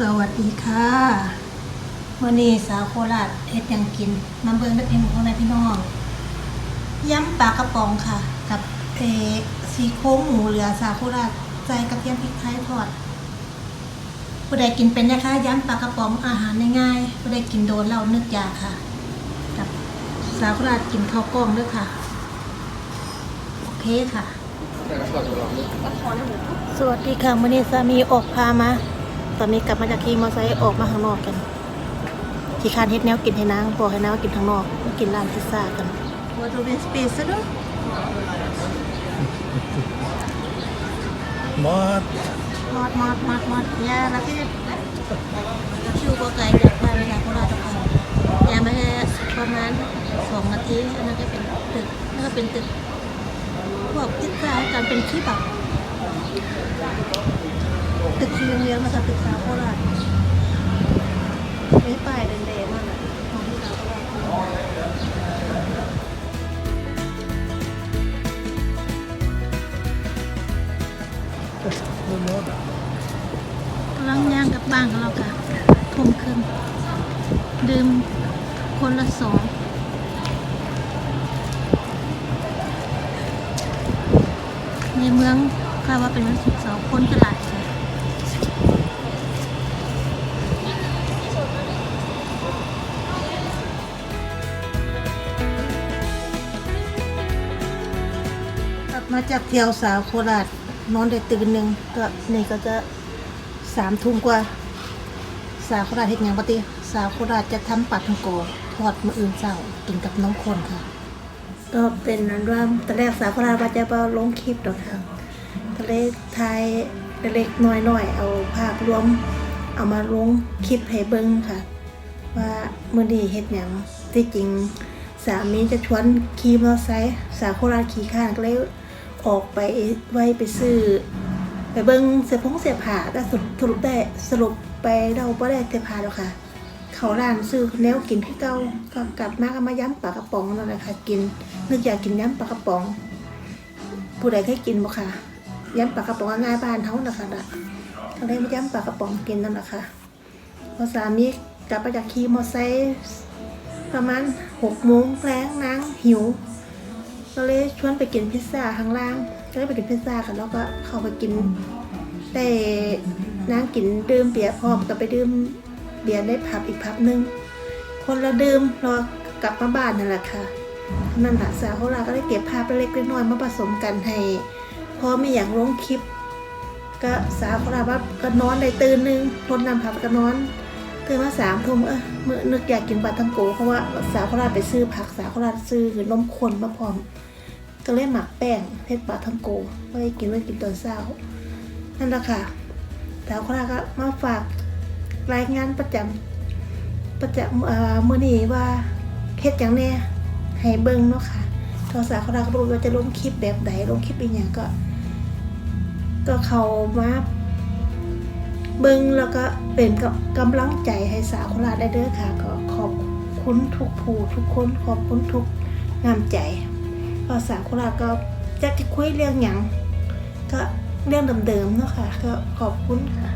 สวัสดีค่ะวันนี้สาวโคราชเฮ็ดหยังกินมาเบิ่งได้เพียงของนายพี่น้องยำปลากระป๋องค่ะ กับเออซีโครงหมูเหลือสาวโคราชใส่กระเทียมพริกไทยทอดผู้ใดกินเป็นนะคะยำปลากระป๋องอาหารง่ายๆผู้ใดกินโดนเรานึกอยากค่ะ กับสาวโคราชกินข้าวกล้องด้วยค่ะโอเคค่ะสวัสดีค่ะวันนี้สามีออกพามา ตอนนี้กลับมาจากขี่มอเตอร์ไซค์ออกมาข้างนอกกันที่คานเฮ็ดแนวกินให้นางบอกให้นางว่ากินข้างนอกมากินร้านพิซซ่ากันว่าดูเป็นสเปซซะด้วยมอดมอดมอดมอดมอดยาละที่ชิวก็ไกลจากบ้านเวลาโคราชทุกคนยามาแค่ประมาณสองนาทีอันนั้นก็เป็นตึกนั่นก็เป็นตึกพวกพิซซ่ากันเป็นที่แบบ ตึกสีเหลืองๆมาจากตึกสาวโคราชไม่ป้ายแดงๆมากเลยของที่สาวโคราชนี่มอดอะกำลังย่างกลับบ้านของเราค่ะทุ่มครึ่งดื่มคนละสองในเมืองคาดว่าเป็นวันศุกร์เสาร์คนจะหลาย มาจากเที่ยวสาวโคราชนอนได้ตื่นหนึ่งก็นี่ก็จะสามทุ่มกว่า สาวโคราชเฮ็ดหยังปติสาวโคราชจะทำปัดทังโกทอดมืออื่นเช้ากินกับน้องคนค่ะ ก็เป็นนั้นว่าตอนแรกสาวโคราชว่าจะมาลงคลิปดอกค่ะตอนแรกทายเล็กน้อยๆเอาภาพรวม เอามาลงคลิปให้เบิ่งค่ะ ว่ามือนี้เฮ็ดหยังที่จริงสามีจะชวนขี่มอเตอร์ไซค์สาวโคราชขี่ข้างก็เลย ออกไปไว้ไปซื้อไปเบิ่งเสื้อผงเสื้อผ้าแต่สรุปสรุปได้สรุปไปเราบ่ได้เสื้อผ้าแล้วค่ะ เขาร้านซื้อแนวกินที่เก่าก็กลับมาก็มาย้ำปลากระป๋องนั่นแหละค่ะกินนึกอยากกินย้ำปลากระป๋อง ผู้ใดเคยกินบ่ค่ะย้ำปลากระป๋องง่ายบ้านเฮานะคะน่ะก็เลยมาย้ำปลากระป๋องกินนั่นแหละค่ะพอสามีกลับมาจากขี่มอไซค์ประมาณหกโมงแรงนางหิว ก็เลยชวนไปกินพิซซ่าข้างล่างก็เลยไปกินพิซซ่ากันแล้วก็เข้าไปกินได้นั่งกินดื่มเบียร์พร้อมก็ไปดื่มเบียร์ได้พับอีกพับหนึง คนละดื่มรอกลับมาบ้านนั่นแหละค่ะนั่นแหละสาวของเราก็ได้เก็บภาพเล็กๆน้อยๆมาผสมกันให้พอไม่อยากลงคลิป ก็สาวของเราว่าก็นอนได้ตื่นหนึงรดน้ำพับก็นอน ตื่นมาสามทุ่มเออเมื่อนึกอยากกินปลาทังโกเพราะว่าสาวของเราไปซื้อผักสาวของเราซื้อนมข้นมาพร้อมก็เลยหมักแป้งเทศปลาทังโกไว้กินไว้กินตอนเช้านั่นแหละค่ะสาวคนละก็มาฝากรายงานประจำประจำเอ่อมื้อนี้ว่าเฮ็ดจังแน่ให้เบิ่งเนาะค่ะทอสาวคนละก็บ่รู้ว่าจะลงคลิปแบบใดลงคลิปอีหยังก็ ก็เขามา เบิงแล้วก็เป็นกับกำลังใจให้สาวคนละได้เด้อค่ะ ก็ขอบคุณทุกผู้ทุกคนขอบคุณทุกน้ำใจก็สาโคราชก็จะคุยเรื่องอย่างก็เรื่องเดิมๆเนาะค่ะก็ขอบคุณค่ะ